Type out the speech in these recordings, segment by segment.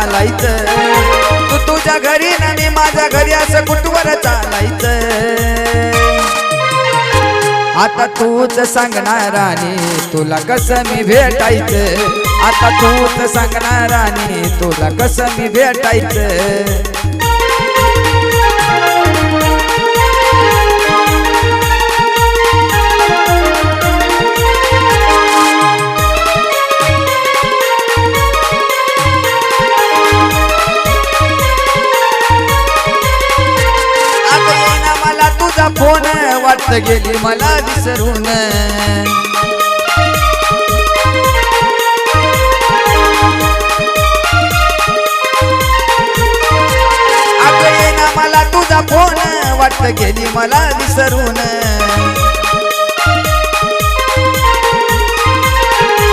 चालायचं. तू तुझ्या घरी ना मी माझ्या घरी असं कुठवर चालायचं? आता तूच सांगणार आणि तुला कसं मी भेटायचं? आता तूच सांगणार आणि तुला कसं मी भेटायचं? वाटत गेली मला विसरून. अगं मला तुझा फोन. वाटत गेली मला विसरून.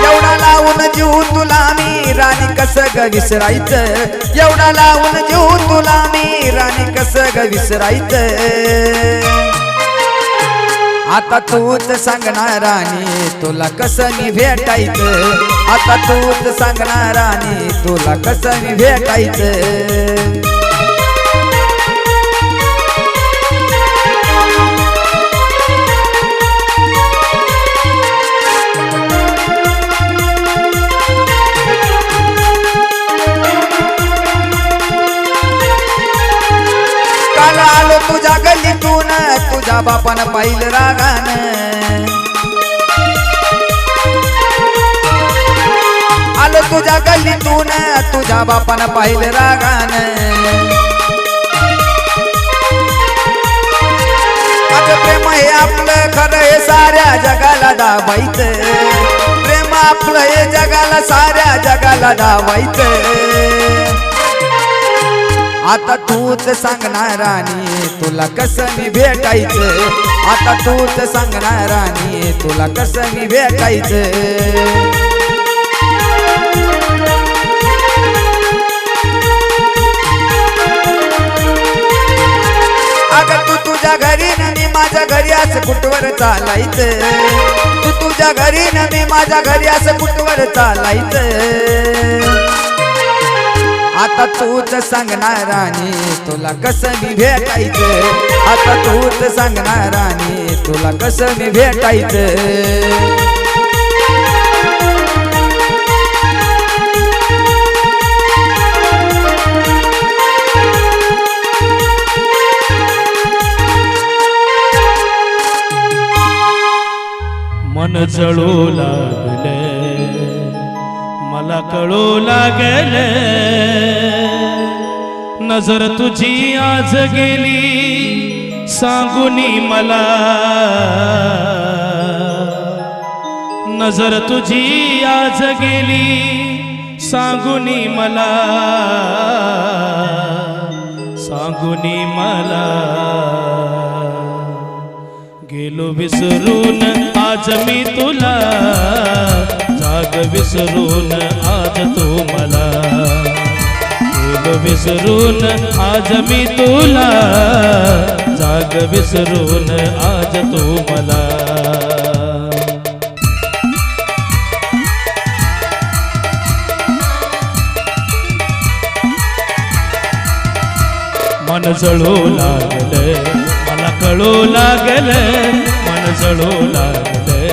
एवढा लावून जीव तुला मी राणी कस ग विसरायचं? एवढा लावून जीव तुला मी राणी कस ग विसरायचं? आता तूच सांगणार आणि तुला कसं मी भेटायचं? आता तूच सांगणार आणि तुला कसं मी भेटायचं? तुझ्या बापानं पाहिलं रागान. आलो तुझ्या गल्लीतून तुझ्या बापानं पाहिलं रागान. प्रेम हे आपलं खरं हे साऱ्या जगाला दाबायचं. प्रेम आपलं हे जगाला साऱ्या जगाला दाबायचं. आता तूच सांगणार राणी तुला कसं मी भेटायचं? आता तूच सांगणार राणी तुला कसं मी भेटायचं? अगं तू तुझ्या घरी ना मी माझ्या घरी असं कुठवर चालायचं? तू तुझ्या घरी ना मी माझ्या घरी असं कुठवर चालायचं? आता तूच सांगणार राणी तुला कसं मी भेटायचं? आता तूच सांगणार आणि तुला कसं मी भेटायचं? मन जळू लागले लागल. नजर तुझी आज गेली सांगुनी मला. नजर तुझी आज गेली सांगुनी मला. सांगुनी मला. गेलो विसरून आज मी तुला जाग विसरून विसरून आज मी तुला जाग विसरून आज तू मला. मन जळू लागले मला कळू लागले मन जळू लागले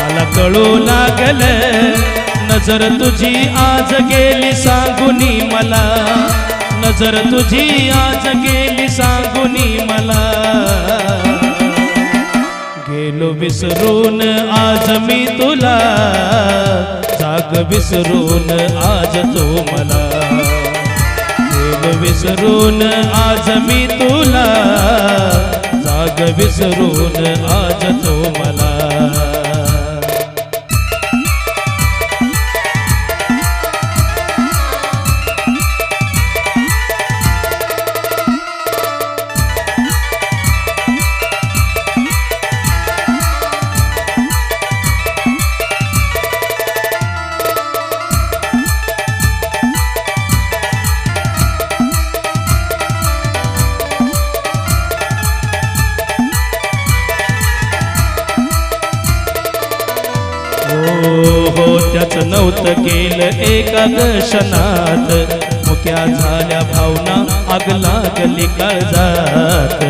मला कळू लागले. नजर तुझी आज गेली सांगुनी मला. नजर तुझी आज गेली सांगुनी मला. गेलो विसरून आज मी तुला. जाग विसरून आज तू मला. गेलो विसरून आज मी तुला. जाग विसरून आज तो मला. केलं एका क्षणात मुक्या झाल्या भावना आग लागली काळजात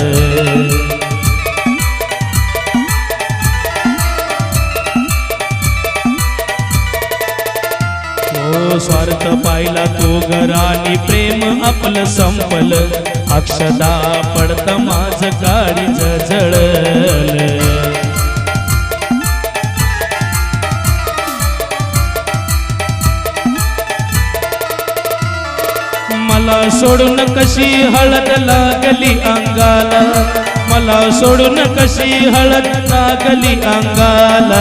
स्वार्थ पाहिला तो घरानी प्रेम आपलं संपल. अक्षदा पडत माझ गाडी जळल. सोडून कशी हळद लागली अंगाला? मला सोडून कशी हळद लागली अंगाला?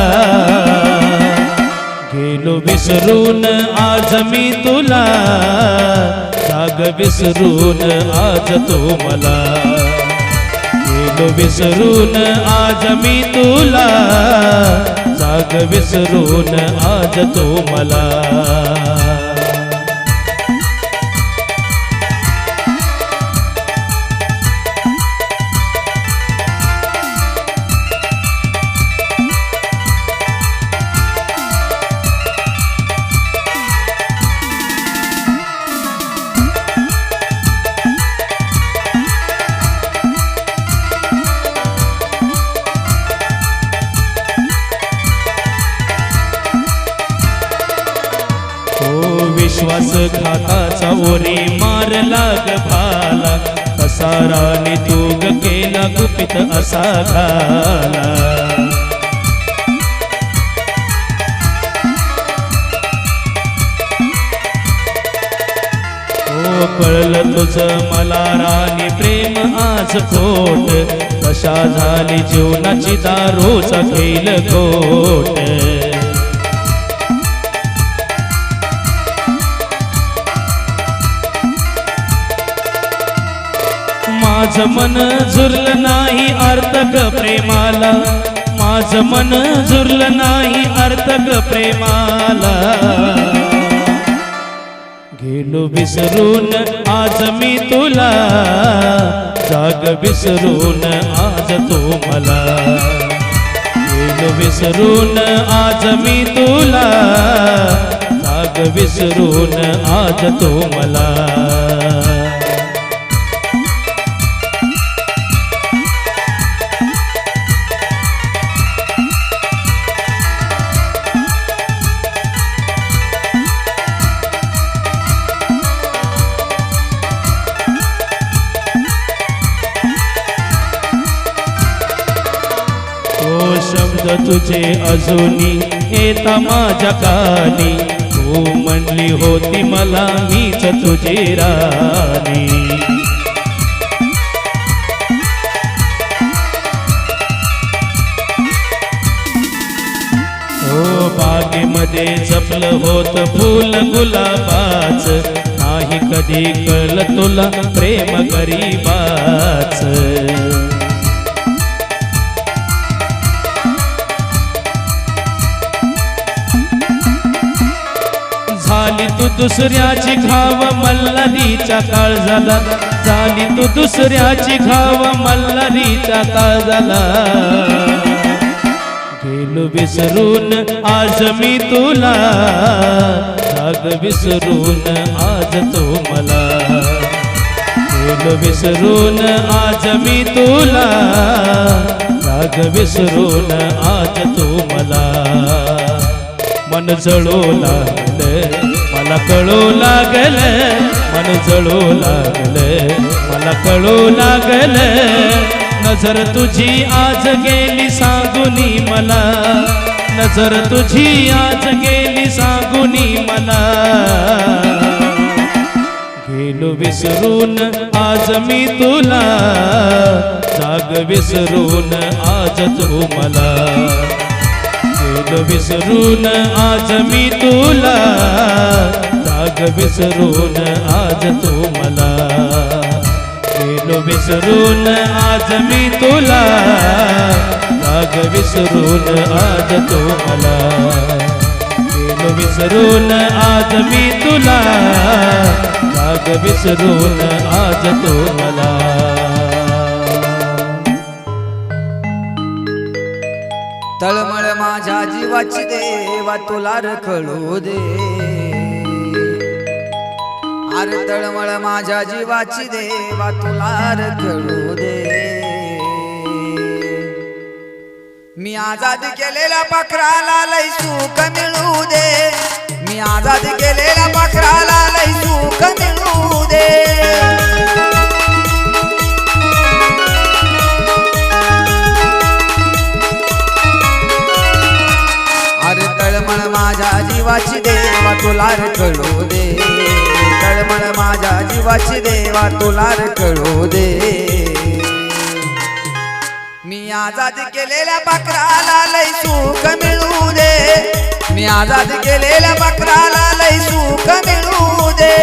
गेलो विसरून आज मी तुला जाग विसरून आज तो मला. गेलो विसरून आज मी तुला जाग विसरून आज तो मला. कसा झाला कळलं तुझं मला राणी प्रेम आज खोट. कशा झाली जीवनाची दारूचा खेळ खोट माझ मन झुरल नाही अर्थक प्रेमाला. माझ मन झुरल नाही अर्थक प्रेमाला. गेलो विसरून आज मी तुला. जाग विसरून आज तो मला. गेलो विसरून आज मी तुला. जाग विसरून आज तो मला. शब्द तुझे अजूनी येता माझ्या कानी. तू म्हणली होती मला मीच तुझी राणी. हो बागेमध्ये जपलं होत फुल गुलाबाच. नाही कधी कळलं तुला प्रेम गरीबाच. तू दुसऱ्याची घाव मल्हारीचा काळ झाला झाली तू दुसऱ्याची घाव मल्हारीचा काळ झाला गेलो विसरून आज मी तुला. जाग विसरून आज तो मला. गेलो विसरून आज मी तुला. जाग विसरून आज तो मला. मन जळोला मला कळू लागल मन जळू लागल. मला कळू लागल नजर तुझी आज गेली सांगुनी मला. नजर तुझी आज गेली सांगुनी मला. गेलो विसरून आज मी तुला. जाग विसरून आज तू मला. गेलो विसरून आज मी तुला जाग विसरून आज तू मला गेलो विसरून आज मी तुला जाग विसरून आज तू मला गेलो विसरून आज मी तुला जाग विसरून आज तू मला तळमळ माझ्या जीवाची देवा तुला रखडू दे. अरे तळमळ माझ्या जीवाची देवा तुला रखडू दे. मी आजाद केलेल्या पाखराला लय सुख मिळू दे. मी आजाद केलेल्या पाखराला लय सुख मिळू दे. माझ्या जीवाची देवा तुला कळू दे. तळमळ माझ्या जीवाची देवा तुला कळू दे. मी आजाद केलेल्या बकराला लय सुख मिळू दे. मी आजाद केलेल्या बकराला लय सुख मिळू दे.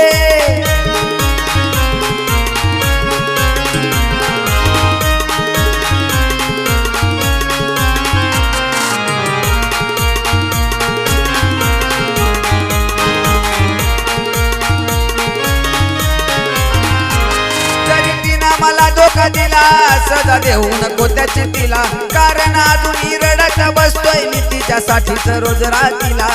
धोका दिला सजा देऊ नको त्याची तिला. कारण अजून रडत बसतोय मी तिच्यासाठीच रोज रातीला.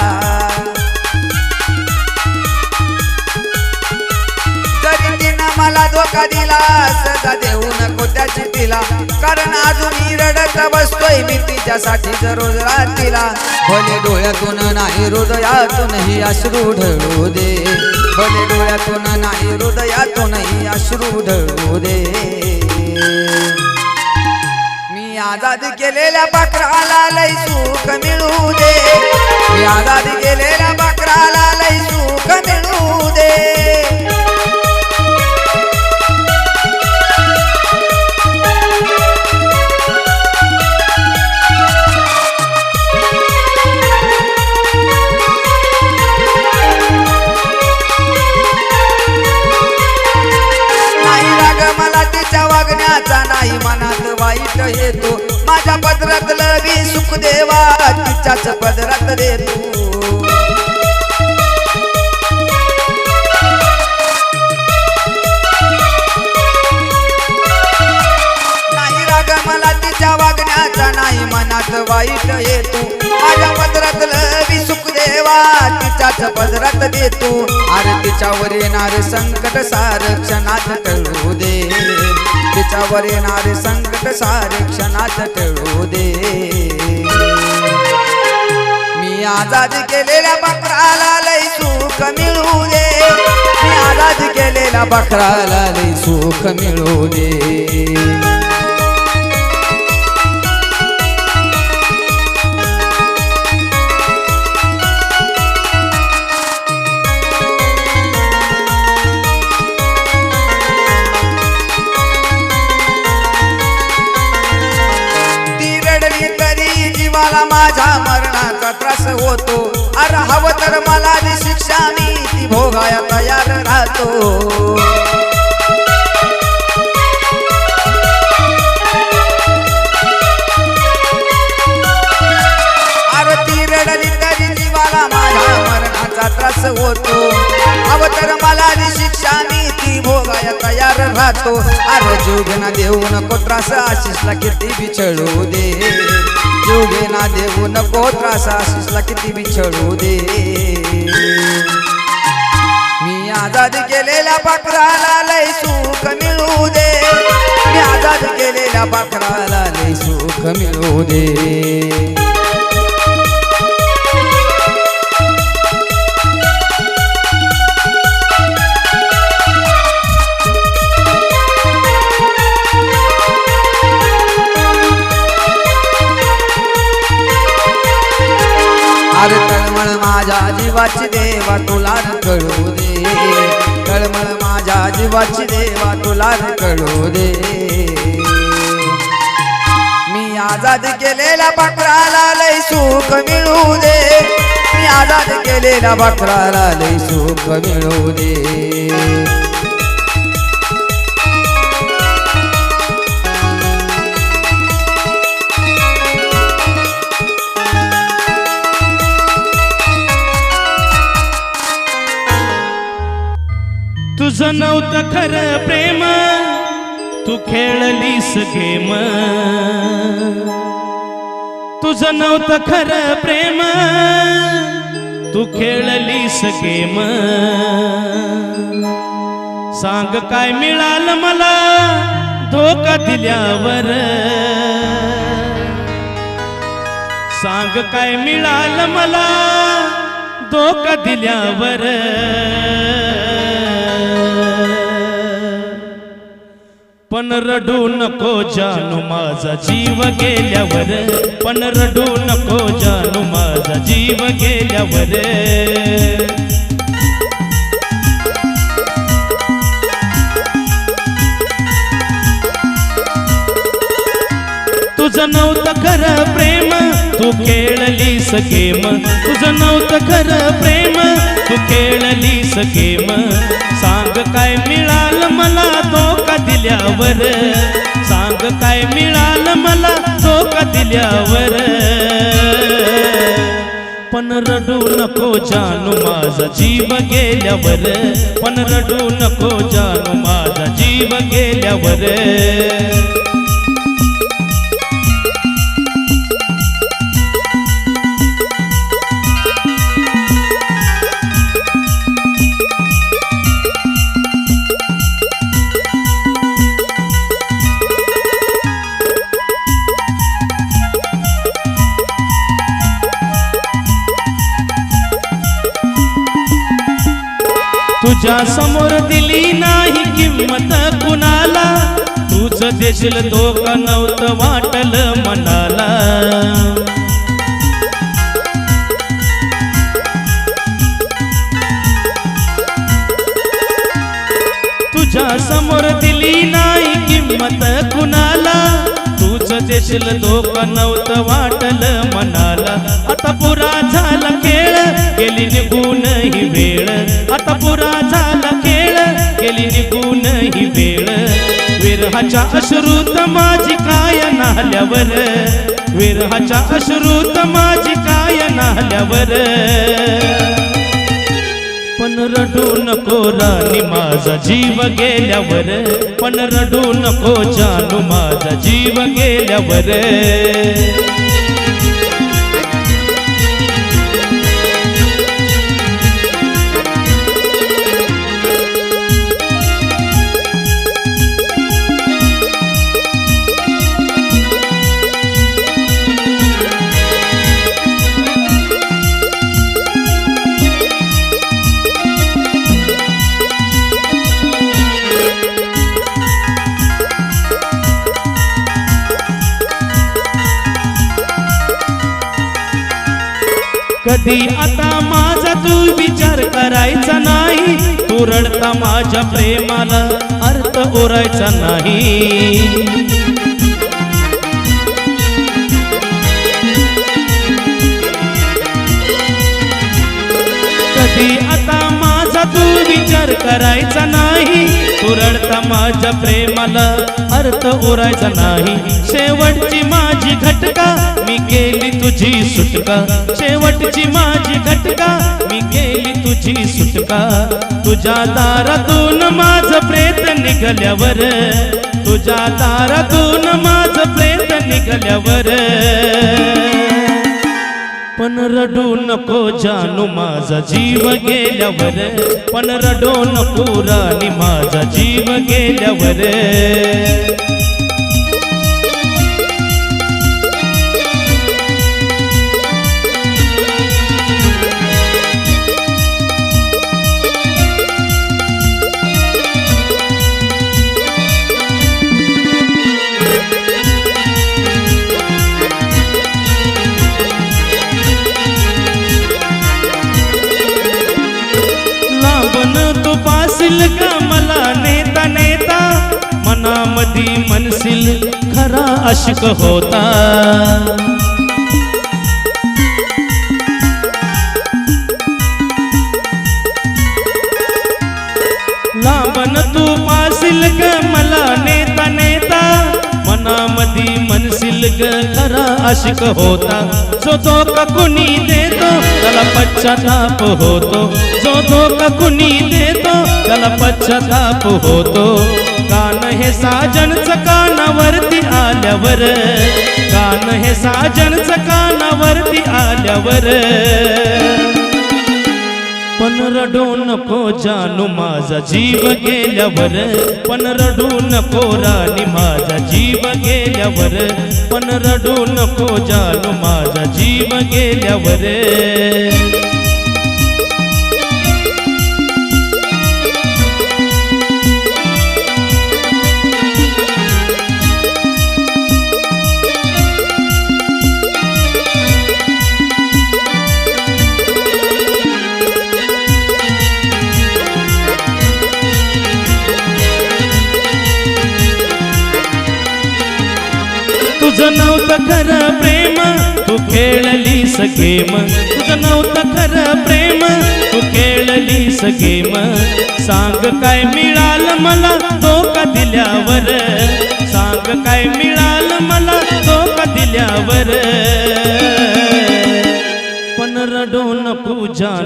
जरी तिनं मला धोका दिला सजा देऊ नको त्याची तिला. कारण अजून रडत बसतोय मी तिच्यासाठीच रोज रातीला. भले डोळ्यातून नाही हृदयातूनही अश्रू ढळू दे. भले डोळ्यातून नाही हृदयातूनही अश्रू ढळू दे. मी आजाद केलेल्या बकराला लय सुख मिळू दे. मी आजाद केलेल्या बकराला लय सुख मिळू दे. मला येतो. माझ्या पदरात लवी सुखदेवा तिच्याच पदरात देतो नाही राग मला तिच्या वागण्याचा नाही मनात वाईट येतो. माझ्या पदरात लवी सुखदेवा तिच्याच पदरात देतो. अरे तिच्यावर येणारे संकट सार क्षणात टळू दे. तिच्यावर येणारे संकट सारे क्षणात टळू दे. मी आजाद केलेल्या बकराला लय सुख मिळू दे. मी आजाद केलेल्या बकराला लय सुख मिळू दे. माझा मरणाचा त्रास होतो. अरे हवं तर मला जी शिक्षा मी ती भोगाया तयार राहतो. अरे ती रडली तरी जीवाला माझ्या मरणाचा त्रास होतो. हवं तर मला जी शिक्षा मी ती भोगाया तयार राहतो. अरे जोगना देऊ नको त्रास आशिषला किती बिछळू दे. जोगेना देऊ नको त्रास आशिषला किती बिछळू दे. मी आजाद केलेल्या पाखराला लय सुख मिळू दे. मी आजाद केलेल्या पाखराला लय सुख मिळू दे. अरे तळमळ माझ्या जीवाची देवा तुला कळू दे. तळमळ माझ्या जीवाची देवा तुला कळू दे. मी आजाद केलेल्या बकराला लय सुख मिळू दे. मी आजाद केलेल्या बकराला लय सुख मिळू दे. तुझं नव्हतं खरं प्रेम. तू खेळलीस गेम. तुझं नव्हतं खरं प्रेम. तू खेळलीस गेम. सांग काय मिळालं मला धोका दिल्यावर. सांग काय मिळालं मला धोका दिल्यावर. पण रडू नको जानू माझा जीव गेल्यावर. पण रडू नको जानू माझा जीव गेल्यावर. तुझं नव्हतं खरं प्रेम तू खेळलीस गेम. तुझं नव्हतं खरं प्रेम तू खेळलीस गेम. सांग काय मिळालं मला तो दिल्यावर. सांग काय मिळालं मला धोका दिल्यावर. पण रडू नको जानू माझा जीव गेल्यावर. पण रडू नको जानू माझा जीव गेल्यावर. समोर दिली नाही किंमत कुणाला? तूच देशील धोका नव्हतं वाटल मनाला. तुझ्या समोर दिली नाही किंमत कुणाला? देशील धोका नव्हतं वाटल मनाला. आता पुरा झाला खेळ गेली निघून ही वेळ. आता पुरा झाला खेळ गेली निघून ही वेळ. विरहाच्या अश्रुत माझी काय नाल्यावर विरहाच्या अश्रुत माझी काय नाल्यावर रडू नको राणी माझा जीव गेल्यावर. पण रडू नको जानू माझा जीव गेल्यावर. कधी? आता माझा तू विचार करायचा नाही. तू रडता माझ्या प्रेमाला अर्थ ओरायचा नाही. कधी? आता माझा तू विचार करायचा नाही. तू रडता माझ्या प्रेमाला अर्थ उरायचा नाही. शेवटची माझी घटका मी केली तुझी सुटका. शेवटची माझी घटका. मी केली तुझी सुटका. तुझ्या दारातून माझ प्रेत निघाल्यावर. तुझ्या दारातून माझ प्रेत निघाल्यावर. पण रडू नको जानू माझा जीव गेल्यावर. पण रडू नको राणी माझा जीव गेल्यावर. मनामधी मनसिल खरा अशिक होता. लांबन तू पासिल ग मला नेता नेता. मनामधी मनसिल ग खरा अशक होता. जो तो कुणी देतो त्याला पश्चाताप होतो. जो तो कुणी देतो त्याला पश्चाताप होतो. साजनच कानावरती आल्यावर. कान हे साजनच कानावरती आल्यावर. पण रडू नको जानू माझा जीव गेल्यावर. पण रडू नको राणी माझा जीव गेल्यावर. पण रडू नको जानू माझा जीव गेल्यावर. तुझं नव्हतं खरं प्रेम तू खेळली सगेम तुझं नव्हतं खरं प्रेम तू खेळली सगेम सांग काय मिळालं मला धोका दिल्यावर? सांग काय मिळालं मला धोका दिल्यावर?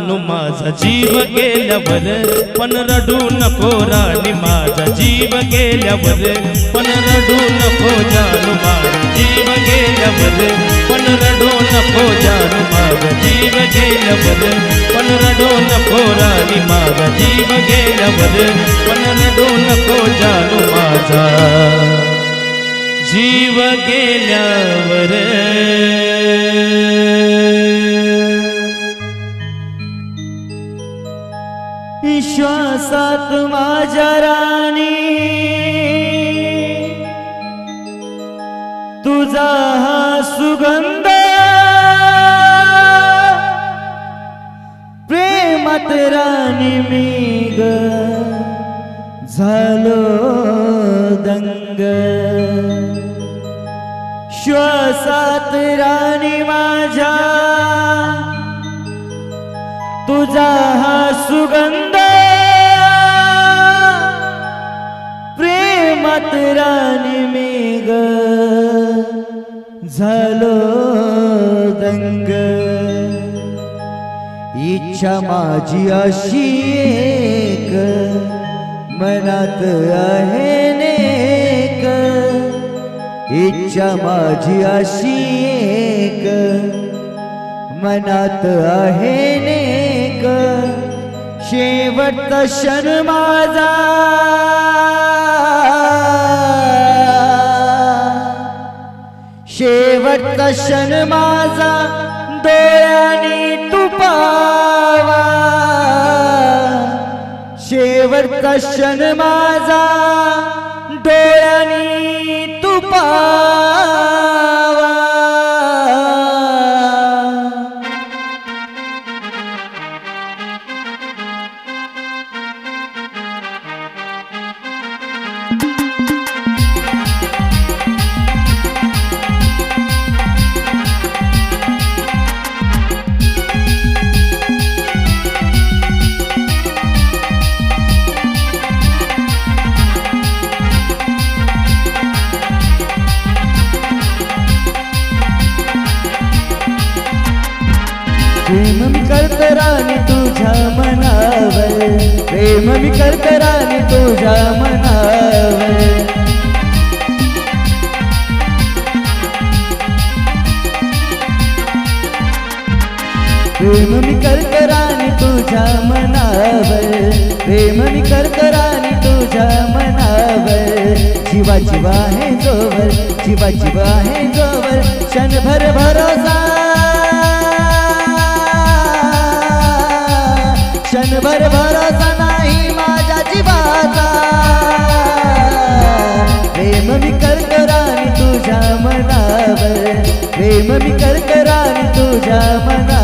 जानू माझा जीव गेल्यावर पण रडू नको राणी माझा जीव गेल्यावर पण रडू नको जानू माझा जीव गेल्यावर पण रडू नको जानू माझा जीव गेल्यावर पण रडू नको राणी माझा जीव गेल्यावर पण रडू नको जानू माझा जीव गेल्यावर. विश्वासात माझ्या राणी. तुझा हा सुगंध प्रेमात राणी मी ग. झालो दंग. श्वासात राणी माझ्या. तुझा हा सुगंध राणी राणी मेघ झालो दंग. इच्छा माझी अशी एक. मनात आहे नेक. इच्छा माझी अशी एक. मनात आहे नेक. शेवटचा क्षण माझा. दर्शन माझा डोळ्याने तुपावा. शेवटचा क्षण माझा डोळ्याने तू करत राणी तुझ्या मनावर. प्रेम मी करत राणी तुझ्या मनावर. प्रेम मी करत राणी तुझ्या मनावर. प्रेम मी करत राणी तुझ्या मनावर. जीवा जीवा आहे जोवर जीवा जीवा आहे जोवर. क्षणभर भरोसा क्षणभर भरोसा नाही माझ्या जीवाचा. प्रेम मी करत राणी तुझ्या मनावर. प्रेम मी करत राणी तुझ्या मनावर.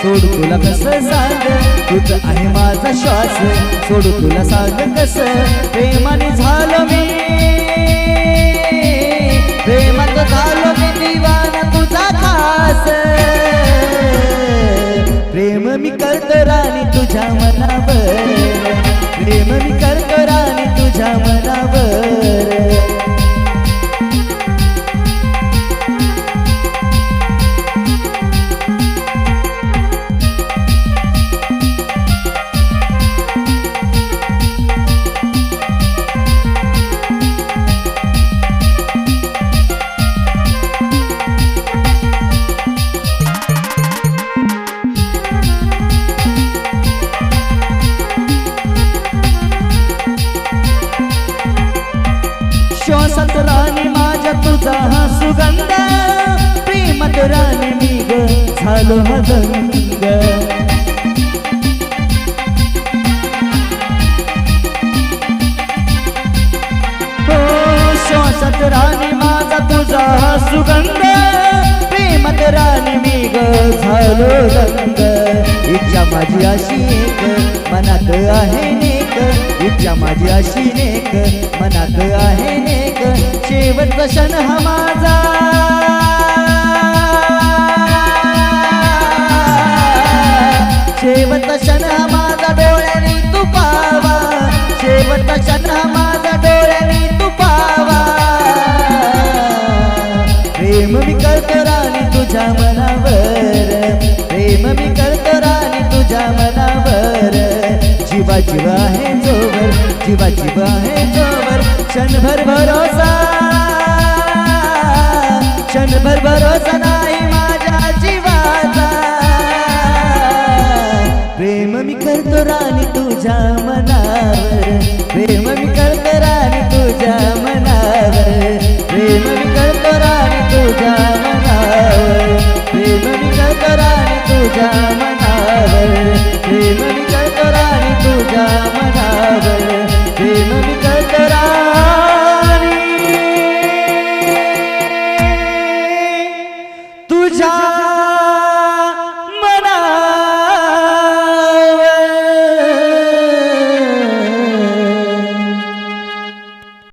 सोड तुला कसं सांग तुझ आहे माझा श्वास. सोड तुला सांग कस? प्रेमाने झालो मी. प्रेमात झालो मी दिवाना तुझा खास. प्रेम मी करतो राणी तुझ्या मनावर. प्रेम मी करतो राणी तुझ्या मनावर. तुझा हा सुगंध प्रेमात राणी ग झालो हदंग हो श्वासात राणी माझा तुझा हा सुगंध प्रेमात राणी मी ग झालो रंग इच्छा माझी अशी एक मनात आहे नेक. इच्छा माझी अशी नेक मनात आहे नेक. शेवटचा क्षण हा माझा. शेवटचा क्षण हा माझा डोळ्याने तू पावा शेवटचा क्षण हा माझा डोळ्याने तू पावा प्रेम मी करतो राणी तुझ्या मनावर. प्रेम मी करतो राणी तुझ्या मनावर. जीवा जीवा आहे जोवर. जीवा जीवा आहे जोवर. क्षणभर भरोसा भरोसा नाही माझ्या जीवाचा. प्रेम मी करतो राणी तुझ्या मनावर. प्रेम मी करतो